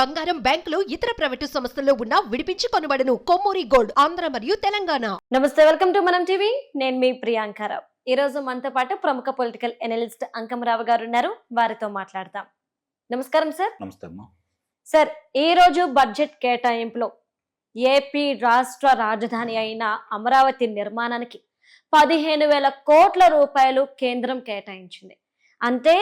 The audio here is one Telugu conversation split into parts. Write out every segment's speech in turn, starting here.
బంగారం బ్యాంకులు ఇతర ప్రైవేటు సంస్థల్లో ఉన్న విడిపించి కొనబడను. కొమ్మూరి గోల్డ్ ఆంధ్ర మరియు తెలంగాణ. నమస్తే వెల్కమ్ టు మనం టీవీ. నేను మీ ప్రియాంకారావు ఈ రోజు మనతో పాటు ప్రముఖ పొలిటికల్ ఎనలిస్ట్ అంకమరావు గారు ఉన్నారు. వారితో మాట్లాడదాం నమస్కారం సార్. నమస్తే అమ్మా. సార్ ఈ రోజు బడ్జెట్ కేటాయింపులో ఏపీ రాష్ట్ర రాజధాని అయిన అమరావతి నిర్మాణానికి పదిహేను వేల కోట్ల రూపాయలు కేంద్రం కేటాయించింది. అంటే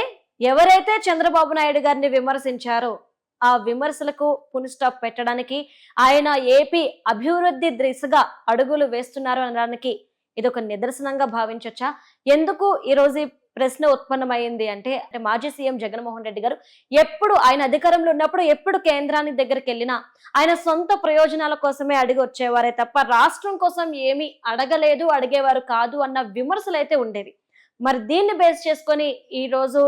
ఎవరైతే చంద్రబాబు నాయుడు గారిని విమర్శించారో ఆ విమర్శలకు పునిస్టాప్ పెట్టడానికి ఆయన ఏపీ అభివృద్ధి దిశగా అడుగులు వేస్తున్నారు అనడానికి ఇది ఒక నిదర్శనంగా భావించవచ్చా ఎందుకు ఈరోజు ఈ ప్రశ్న ఉత్పన్నమైంది అంటే అంటే మాజీ సీఎం జగన్మోహన్ రెడ్డి గారు ఎప్పుడు ఆయన అధికారంలో ఉన్నప్పుడు ఎప్పుడు కేంద్రానికి దగ్గరికి వెళ్ళినా ఆయన సొంత ప్రయోజనాల కోసమే అడిగి వచ్చేవారే తప్ప రాష్ట్రం కోసం ఏమీ అడగలేదు అడిగేవారు కాదు అన్న విమర్శలు అయితే ఉండేవి. మరి దీన్ని బేస్ చేసుకొని ఈరోజు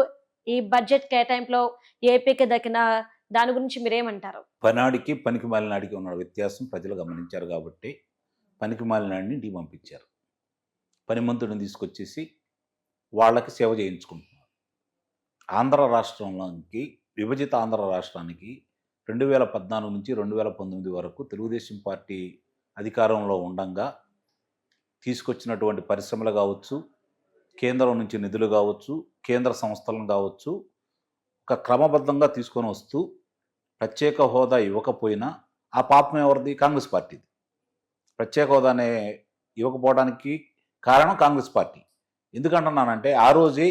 ఈ బడ్జెట్ కేటాయింపులో ఏపీకి దక్కిన దాని గురించి మీరేమంటారు? పనాడికి పనికి మాలినాడికి ఉన్న వ్యత్యాసం ప్రజలు గమనించారు కాబట్టి పనికి మాలినాడిని ఢీ పంపించారు పనిమంతుడిని తీసుకొచ్చేసి వాళ్ళకి సేవ చేయించుకుంటున్నారు. ఆంధ్ర రాష్ట్రంలోకి విభజిత ఆంధ్ర రాష్ట్రానికి రెండు వేల పద్నాలుగు నుంచి రెండు వేల పంతొమ్మిది వరకు తెలుగుదేశం పార్టీ అధికారంలో ఉండంగా తీసుకొచ్చినటువంటి పరిశ్రమలు కావచ్చు కేంద్రం నుంచి నిధులు కావచ్చు కేంద్ర సంస్థలను కావచ్చు ఒక క్రమబద్ధంగా తీసుకొని వస్తూ ప్రత్యేక హోదా ఇవ్వకపోయినా ఆ పాపం ఎవరిది? కాంగ్రెస్ పార్టీది. ప్రత్యేక హోదానే ఇవ్వకపోవడానికి కారణం కాంగ్రెస్ పార్టీ. ఎందుకంటున్నానంటే ఆ రోజే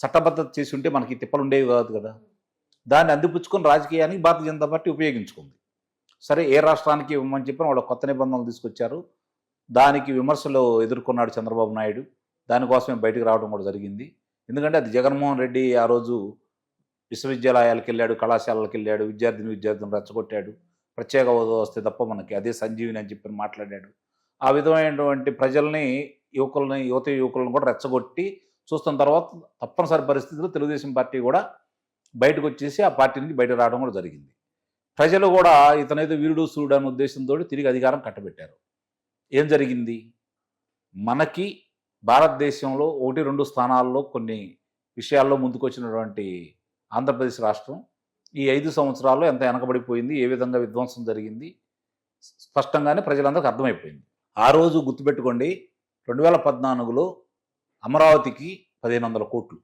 చట్టబద్ధత చేసి ఉంటే మనకి తిప్పలు ఉండేవి కాదు కదా. దాన్ని అందిపుచ్చుకొని రాజకీయానికి భారతీయ జనతా పార్టీ ఉపయోగించుకుంది. సరే ఏ రాష్ట్రానికి ఇవ్వమని చెప్పిన వాళ్ళు కొత్త నిబంధనలు తీసుకొచ్చారు. దానికి విమర్శలు ఎదుర్కొన్నాడు చంద్రబాబు నాయుడు. దానికోసమే బయటకు రావడం కూడా జరిగింది. ఎందుకంటే అది జగన్మోహన్ రెడ్డి ఆ రోజు విశ్వవిద్యాలయాలకు వెళ్ళాడు కళాశాలలకు వెళ్ళాడు విద్యార్థిని విద్యార్థులను రెచ్చగొట్టాడు. ప్రత్యేక హోదా వస్తే తప్ప మనకి అదే సంజీవిని అని చెప్పి మాట్లాడాడు. ఆ విధమైనటువంటి ప్రజల్ని యువకులని యువత యువకులను కూడా రెచ్చగొట్టి చూస్తున్న తర్వాత తప్పనిసరి పరిస్థితుల్లో తెలుగుదేశం పార్టీ కూడా బయటకు వచ్చేసి ఆ పార్టీ నుంచి బయట రావడం కూడా జరిగింది. ప్రజలు కూడా ఇతనైతే వీరుడు సూర్యుడు అనే ఉద్దేశంతో తిరిగి అధికారం కట్టబెట్టారు. ఏం జరిగింది? మనకి భారతదేశంలో ఒకటి రెండు స్థానాల్లో కొన్ని విషయాల్లో ముందుకొచ్చినటువంటి ఆంధ్రప్రదేశ్ రాష్ట్రం ఈ ఐదు సంవత్సరాల్లో ఎంత వెనకబడిపోయింది ఏ విధంగా విధ్వంసం జరిగింది స్పష్టంగానే ప్రజలందరికీ అర్థమైపోయింది. ఆ రోజు గుర్తుపెట్టుకోండి రెండు వేల పద్నాలుగులో అమరావతికి పదిహేను వందల కోట్లు.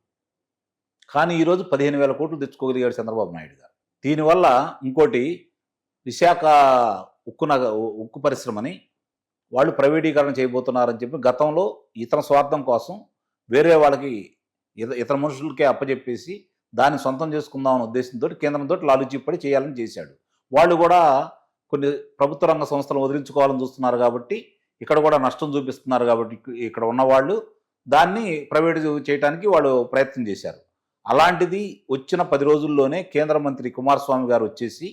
కానీ ఈరోజు పదిహేను వేల కోట్లు తెచ్చుకోగలిగాడు చంద్రబాబు నాయుడు గారు. దీనివల్ల ఇంకోటి విశాఖ ఉక్కు నగ ఉక్కు పరిశ్రమని వాళ్ళు ప్రైవేటీకరణ చేయబోతున్నారని చెప్పి గతంలో ఇతర స్వార్థం కోసం వేరే వాళ్ళకి ఇత- ఇతర మనుషులకే అప్పచెప్పేసి దాన్ని సొంతం చేసుకుందాం అనే ఉద్దేశంతో కేంద్రంతో లాలుచీపడి చేయాలని చేశాడు. వాళ్ళు కూడా కొన్ని ప్రభుత్వ రంగ సంస్థలు వదిలించుకోవాలని చూస్తున్నారు కాబట్టి ఇక్కడ కూడా నష్టం చూపిస్తున్నారు కాబట్టి ఇక్కడ ఉన్న వాళ్ళు దాన్ని ప్రైవేట్ చేయడానికి వాళ్ళు ప్రయత్నం చేశారు. అలాంటిది వచ్చిన పది రోజుల్లోనే కేంద్ర మంత్రి కుమారస్వామి గారు వచ్చేసి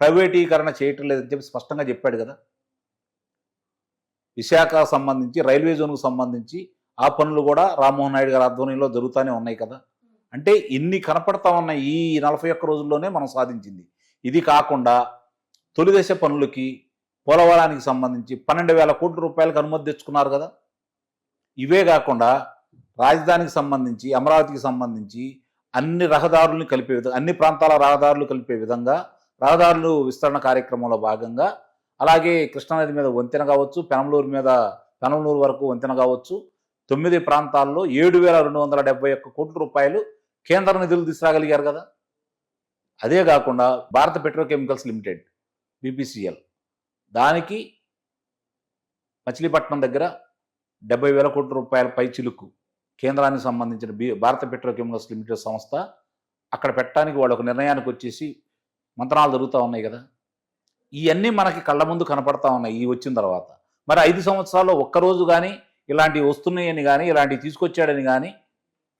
ప్రైవేటీకరణ చేయటం లేదని చెప్పి స్పష్టంగా చెప్పాడు కదా. విశాఖ సంబంధించి రైల్వే జోన్కు సంబంధించి ఆ పనులు కూడా రామ్మోహన్ నాయుడు గారి ఆధ్వర్యంలో జరుగుతూనే ఉన్నాయి కదా. అంటే ఇన్ని కనపడతా ఉన్న ఈ నలభై ఒక్క రోజుల్లోనే మనం సాధించింది. ఇది కాకుండా తొలి దశ పనులకి పోలవరానికి సంబంధించి పన్నెండు వేల కోట్ల రూపాయలకు అనుమతి తెచ్చుకున్నారు కదా. ఇవే కాకుండా రాజధానికి సంబంధించి అమరావతికి సంబంధించి అన్ని రహదారులను కలిపే విధంగా అన్ని ప్రాంతాల రహదారులు కలిపే విధంగా రహదారులు విస్తరణ కార్యక్రమంలో భాగంగా అలాగే కృష్ణానది మీద వంతెన కావచ్చు పెనమలూరు మీద పెనమలూరు వరకు వంతెన కావచ్చు తొమ్మిది ప్రాంతాల్లో ఏడు వేల రెండు వందల డెబ్బై ఒక్క కోట్ల రూపాయలు కేంద్ర నిధులు తీసుకురాగలిగారు కదా. అదే కాకుండా భారత పెట్రోకెమికల్స్ లిమిటెడ్ బీపీసీఎల్. దానికి మచిలీపట్నం దగ్గర డెబ్బై వేల కోట్ల రూపాయల పై చిలుకు కేంద్రానికి సంబంధించిన బీ భారత పెట్రోకెమికల్స్ లిమిటెడ్ సంస్థ అక్కడ పెట్టడానికి వాళ్ళు ఒక నిర్ణయానికి వచ్చేసి మంత్రాలు జరుగుతూ ఉన్నాయి కదా. ఇవన్నీ మనకి కళ్ళ ముందు కనపడతా ఉన్నాయి ఈ వచ్చిన తర్వాత. మరి ఐదు సంవత్సరాల్లో ఒక్కరోజు కానీ ఇలాంటివి వస్తున్నాయని కానీ ఇలాంటివి తీసుకొచ్చాడని కానీ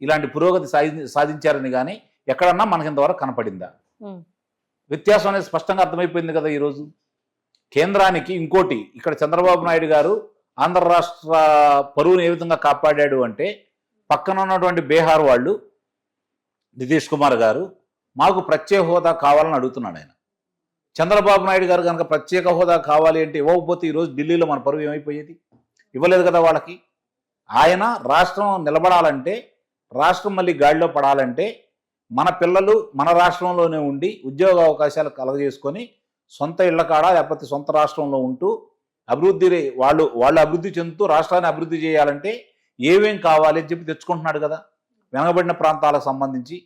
ఇలాంటి పురోగతి సాధి సాధించారని కానీ ఎక్కడన్నా మనకి ఇంతవరకు కనపడిందా. వ్యత్యాసం అనేది స్పష్టంగా అర్థమైపోయింది కదా ఈరోజు. కేంద్రానికి ఇంకోటి ఇక్కడ చంద్రబాబు నాయుడు గారు ఆంధ్ర రాష్ట్ర పరువుని ఏ విధంగా కాపాడాడు అంటే పక్కన ఉన్నటువంటి బీహార్ వాళ్ళు నితీష్ కుమార్ గారు మాకు ప్రత్యేక హోదా కావాలని అడుగుతున్నాడు ఆయన. చంద్రబాబు నాయుడు గారు కనుక ప్రత్యేక హోదా కావాలి అంటే ఇవ్వకపోతే ఈరోజు ఢిల్లీలో మన పరువు ఏమైపోయేది? ఇవ్వలేదు కదా వాళ్ళకి. ఆయన రాష్ట్రం నిలబడాలంటే రాష్ట్రం మళ్ళీ గాడిలో పడాలంటే మన పిల్లలు మన రాష్ట్రంలోనే ఉండి ఉద్యోగ అవకాశాలు కలగజేసుకొని సొంత ఇళ్ళ కాడ లేకపోతే సొంత రాష్ట్రంలో ఉంటూ అభివృద్ధి వాళ్ళు వాళ్ళు అభివృద్ధి చెందుతూ రాష్ట్రాన్ని అభివృద్ధి చేయాలంటే ఏమేం కావాలి అని చెప్పి తెచ్చుకుంటున్నాడు కదా. వెనకబడిన ప్రాంతాలకు సంబంధించి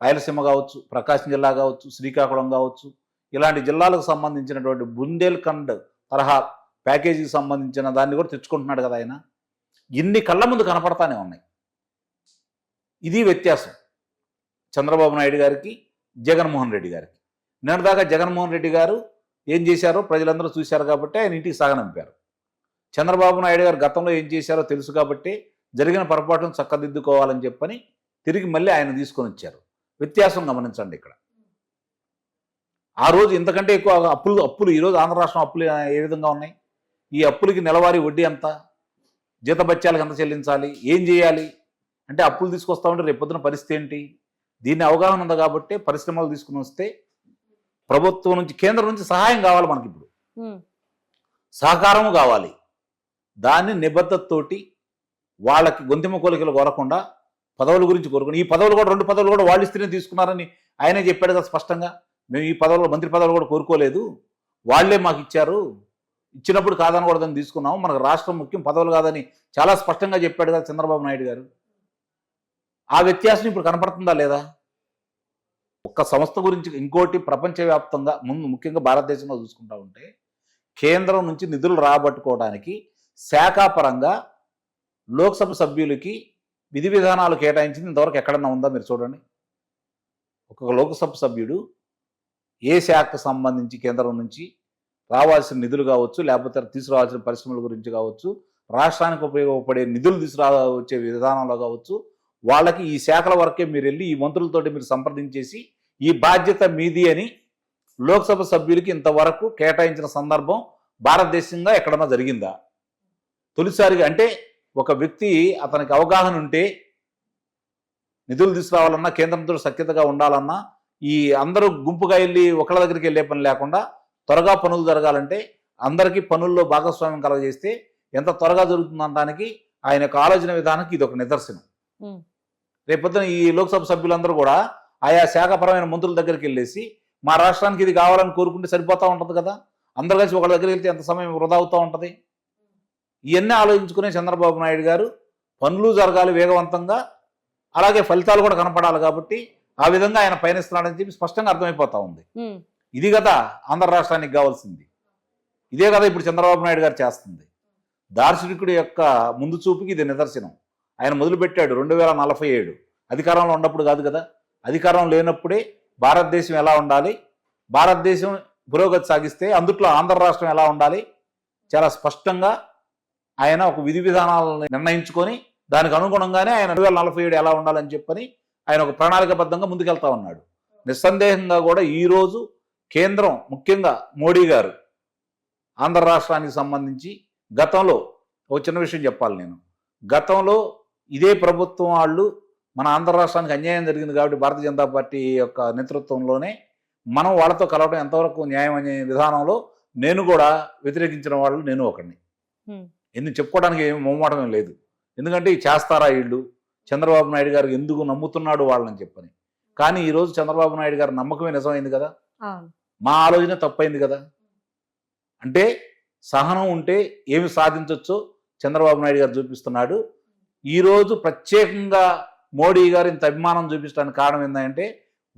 రాయలసీమ కావచ్చు ప్రకాశం జిల్లా కావచ్చు శ్రీకాకుళం కావచ్చు ఇలాంటి జిల్లాలకు సంబంధించినటువంటి బుందేల్ఖండ్ తరహా ప్యాకేజీకి సంబంధించిన దాన్ని కూడా తెచ్చుకుంటున్నాడు కదా ఆయన. ఇన్ని కళ్ళ ముందు కనపడతానే ఉన్నాయి. ఇది వ్యత్యాసం. చంద్రబాబు నాయుడు గారికి జగన్మోహన్ రెడ్డి గారికి. నిన్నటిదాకా జగన్మోహన్ రెడ్డి గారు ఏం చేశారో ప్రజలందరూ చూశారు కాబట్టి ఆయన ఇంటికి సాగనంపారు. చంద్రబాబు నాయుడు గారు గతంలో ఏం చేశారో తెలుసు కాబట్టి జరిగిన పొరపాటును చక్కదిద్దుకోవాలని చెప్పని తిరిగి మళ్ళీ ఆయన తీసుకొని వచ్చారు. వ్యత్యాసం గమనించండి ఇక్కడ. ఆ రోజు ఇంతకంటే ఎక్కువ అప్పులు అప్పులు ఈరోజు ఆంధ్ర రాష్ట్రం అప్పులు ఏ విధంగా ఉన్నాయి? ఈ అప్పులకి నెలవారీ వడ్డీ ఎంత? జీతబత్యాలకు ఎంత చెల్లించాలి? ఏం చేయాలి? అంటే అప్పులు తీసుకొస్తా ఉంటే రేపొద్దున పరిస్థితి ఏంటి? దీన్ని అవగాహన ఉంది కాబట్టి పరిశ్రమలు తీసుకుని వస్తే ప్రభుత్వం నుంచి కేంద్రం నుంచి సహాయం కావాలి మనకి ఇప్పుడు సహకారము కావాలి. దాన్ని నిబద్ధతతోటి వాళ్ళకి గొంతెమ్మ కోరికలు కోరకుండా పదవుల గురించి కోరుకుని ఈ పదవులు కూడా రెండు పదవులు కూడా వాళ్ళు ఇస్తేనే తీసుకున్నారని ఆయనే చెప్పాడు కదా స్పష్టంగా. మేము ఈ పదవులు మంత్రి పదవులు కూడా కోరుకోలేదు. వాళ్ళే మాకు ఇచ్చారు. ఇచ్చినప్పుడు కాదనకూడదని తీసుకున్నాము. మనకు రాష్ట్రం ముఖ్యం పదవులు కాదని చాలా స్పష్టంగా చెప్పాడు కదా చంద్రబాబు నాయుడు గారు. ఆ వ్యత్యాసం ఇప్పుడు కనపడుతుందా లేదా? ఒక్క సంస్థ గురించి ఇంకోటి ప్రపంచవ్యాప్తంగా ముందు ముఖ్యంగా భారతదేశంలో చూసుకుంటా ఉంటే కేంద్రం నుంచి నిధులు రాబట్టుకోవడానికి శాఖాపరంగా లోక్సభ సభ్యులకి విధి విధానాలు కేటాయించింది ఇంతవరకు ఎక్కడన్నా ఉందా మీరు చూడండి. ఒక్కొక్క లోక్సభ సభ్యుడు ఏ శాఖకు సంబంధించి కేంద్రం నుంచి రావాల్సిన నిధులు కావచ్చు లేకపోతే తీసుకురావాల్సిన పరిశ్రమల గురించి కావచ్చు రాష్ట్రానికి ఉపయోగపడే నిధులు తీసుకురా వచ్చే విధానంలో కావచ్చు వాళ్ళకి ఈ శాఖల వరకే మీరు వెళ్ళి ఈ మంత్రులతోటి మీరు సంప్రదించేసి ఈ బాధ్యత మీది అని లోక్సభ సభ్యులకి ఇంతవరకు కేటాయించిన సందర్భం భారతదేశంగా ఎక్కడన్నా జరిగిందా? తొలిసారిగా అంటే ఒక వ్యక్తి అతనికి అవగాహన ఉంటే నిధులు తీసుకురావాలన్నా కేంద్రంతో సఖ్యతగా ఉండాలన్నా ఈ అందరూ గుంపుగా వెళ్ళి ఒకళ్ళ దగ్గరికి వెళ్ళే పని లేకుండా త్వరగా పనులు జరగాలంటే అందరికీ పనుల్లో భాగస్వామ్యం కలగజేస్తే ఎంత త్వరగా జరుగుతుందనడానికి ఆయన యొక్క ఆలోచన విధానానికి ఇది ఒక నిదర్శనం రేపొద్దున ఈ లోక్సభ సభ్యులందరూ కూడా ఆయా శాఖపరమైన మంత్రుల దగ్గరికి వెళ్ళేసి మా రాష్ట్రానికి ఇది కావాలని కోరుకుంటే సరిపోతా ఉంటుంది కదా? అందరు కలిసి ఒకళ్ళ దగ్గరికి వెళ్తే ఎంత సమయం వృధా అవుతూ ఉంటుంది? ఇవన్నీ ఆలోచించుకునే చంద్రబాబు నాయుడు గారు పనులు జరగాలి వేగవంతంగా అలాగే ఫలితాలు కూడా కనపడాలి కాబట్టి ఆ విధంగా ఆయన పయనిస్తున్నాడని చెప్పి స్పష్టంగా అర్థమైపోతా ఉంది. ఇది కదా ఆంధ్ర రాష్ట్రానికి కావాల్సింది. ఇదే కదా ఇప్పుడు చంద్రబాబు నాయుడు గారు చేస్తుంది. దార్శనికుడి యొక్క ముందు చూపుకి ఇది నిదర్శనం. ఆయన మొదలుపెట్టాడు రెండు వేల నలభై ఏడు. అధికారంలో ఉన్నప్పుడు కాదు కదా? అధికారం లేనప్పుడే భారతదేశం ఎలా ఉండాలి? భారతదేశం పురోగతి సాగిస్తే అందుట్లో ఆంధ్ర రాష్ట్రం ఎలా ఉండాలి? చాలా స్పష్టంగా ఆయన ఒక విధి విధానాలను నిర్ణయించుకొని దానికి అనుగుణంగానే ఆయన రెండు వేల నలభై ఏడు ఎలా ఉండాలని చెప్పని ఆయన ఒక ప్రణాళికబద్ధంగా ముందుకెళ్తా ఉన్నాడు. నిస్సందేహంగా కూడా ఈరోజు కేంద్రం ముఖ్యంగా మోడీ గారు ఆంధ్ర రాష్ట్రానికి సంబంధించి గతంలో ఒక చిన్న విషయం చెప్పాలి నేను. గతంలో ఇదే ప్రభుత్వం వాళ్ళు మన ఆంధ్ర రాష్ట్రానికి అన్యాయం జరిగింది కాబట్టి భారతీయ జనతా పార్టీ యొక్క నేతృత్వంలోనే మనం వాళ్ళతో కలవడం ఎంతవరకు న్యాయం అనే విధానంలో నేను కూడా వ్యతిరేకించిన వాళ్ళు నేను ఒకడిని. ఎందుకు చెప్పుకోవడానికి ఏమి మొహమాటం ఏం లేదు. ఎందుకంటే చేస్తారా వీళ్ళు? చంద్రబాబు నాయుడు గారు ఎందుకు నమ్ముతున్నాడు వాళ్ళని చెప్పని. కానీ ఈరోజు చంద్రబాబు నాయుడు గారి నమ్మకమే నిజమైంది కదా? మా ఆలోచన తప్పైంది కదా? అంటే సహనం ఉంటే ఏమి సాధించవచ్చో చంద్రబాబు నాయుడు గారు చూపిస్తున్నాడు. ఈరోజు ప్రత్యేకంగా మోడీ గారు ఇంత అభిమానం చూపించడానికి కారణం ఏంటంటే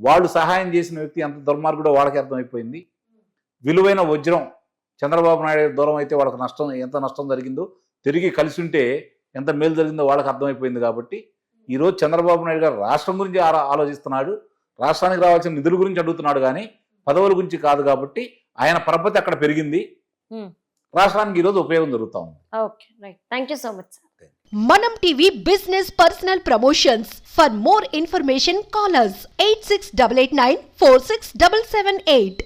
వాళ్ళు సహాయం చేసిన వ్యక్తి ఎంత దుర్మార్గుడో వాళ్ళకి అర్థమైపోయింది. విలువైన వజ్రం చంద్రబాబు నాయుడు దూరం అయితే వాళ్ళకి నష్టం ఎంత నష్టం జరిగిందో తిరిగి కలిసి ఉంటే ఎంత మేలు జరిగిందో వాళ్ళకి అర్థమైపోయింది కాబట్టి ఈరోజు చంద్రబాబు నాయుడు గారు రాష్ట్రం గురించి ఆలోచిస్తున్నాడు. రాష్ట్రానికి రావాల్సిన నిధుల గురించి అడుగుతున్నాడు కానీ పదవుల గురించి కాదు కాబట్టి ఆయన పరపతి అక్కడ పెరిగింది. రాష్ట్రానికి ఈరోజు ఉపయోగం జరుగుతా ఉంది. Thank you so much Manam TV Business Personal Promotions. For more information, call us 86889 46778.